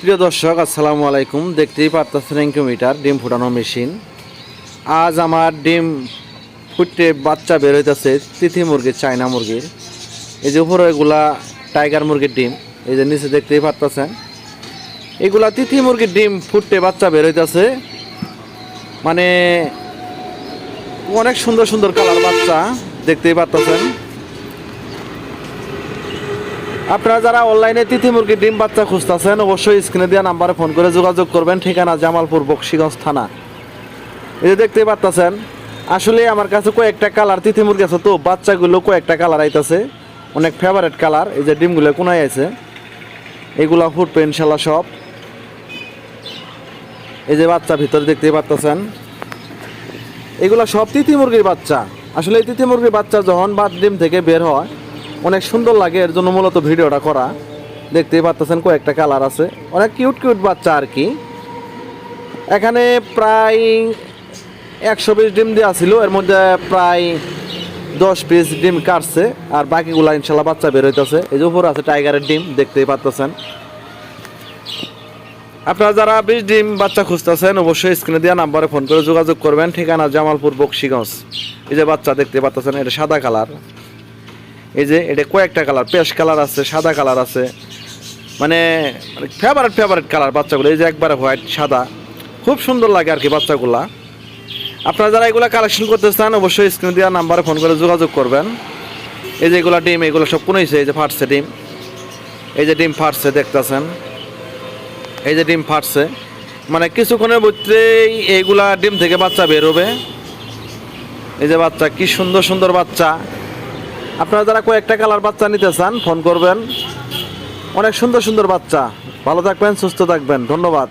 প্রিয় দর্শক, আসসালামু আলাইকুম। দেখতেই পারতেছেন ইনকিউমিটার ডিম ফুটানো মেশিন আজ আমার ডিম ফুটতে বাচ্চা বের হইতেছে তিথি মুরগির, চায়না মুরগির। এই যে উপরে এগুলা টাইগার মুরগির ডিম, এই যে নিচে দেখতেই পারতেছেন। এগুলা তিথি মুরগির ডিম ফুটতে বাচ্চা বের হইতেছে। মানে অনেক সুন্দর সুন্দর কালার বাচ্চা, দেখতেই পারতেছেন। আপনারা যারা অনলাইনে তিথি মুরগির ডিম বাচ্চা খুঁজতেছেন, অবশ্যই স্ক্রিনে দেওয়া নাম্বারে ফোন করে যোগাযোগ করবেন। ঠিকানা জামালপুর, বক্সিগঞ্জ থানা। এই যে দেখতেই পারতেছেন, আসলে আমার কাছে কয়েকটা কালার তিথি মুরগি আছে তো, বাচ্চাগুলো কয়েকটা কালার আইতাছে। অনেক ফেভারেট কালার, এই যে ডিমগুলো কোনায় আছে। এগুলা ফুটবে ইনশাল্লাহ সব। এই যে বাচ্চা ভিতরে দেখতেই পারতেছেন। এগুলা সব তিথি মুরগির বাচ্চা। আসলে এই তিথি মুরগির বাচ্চা যখন বাদ ডিম থেকে বের হয় অনেক সুন্দর লাগে, এর জন্য মূলত ভিডিওটা করা। দেখতেই পারতেছেন কয়েকটা কালার আছে। অনেক কিউট কিউট বাচ্চা আর কি। এখানে প্রায় একশো পিস ডিম দেওয়া ছিল, এর মধ্যে প্রায় দশ পিস ডিম কাটছে, আর বাকিগুলা ইনশাল্লাহ বাচ্চা বের হইতেছে। এই যে উপরে আছে টাইগারের ডিম, দেখতেই পারতেছেন। আপনারা যারা বিশ ডিম বাচ্চা খুঁজতেছেন, অবশ্যই স্ক্রিনে দেওয়া নাম্বারে ফোন করে যোগাযোগ করবেন। ঠিকানা জামালপুর বক্সিগঞ্জ। এই যে বাচ্চা দেখতে পাচ্ছেন এটা সাদা কালার এই যে এটা কয়েকটা কালার পেশ কালার আছে, সাদা কালার আছে। মানে ফেভারেট ফেভারেট কালার বাচ্চাগুলো, এই যে একবারে হোয়াইট সাদা। খুব সুন্দর লাগে আর কি বাচ্চাগুলা। আপনারা যারা এগুলো কালেকশন করতে চান, অবশ্যই স্ক্রিনে দেওয়া নাম্বারে ফোন করে যোগাযোগ করবেন। এই যে এগুলো ডিম, এগুলো সব কোন এই যে ফাটছে ডিম। এই যে ডিম ফাটছে, দেখতেছেন। এই যে ডিম ফাটছে। মানে কিছুক্ষণের মধ্যেই এইগুলা ডিম থেকে বাচ্চা বেরোবে এই যে বাচ্চা, কি সুন্দর সুন্দর বাচ্চা। আপনারা যারা কয়েকটা কালার বাচ্চা নিতে চান, ফোন করবেন। অনেক সুন্দর সুন্দর বাচ্চা। ভালো থাকবেন, সুস্থ থাকবেন। ধন্যবাদ।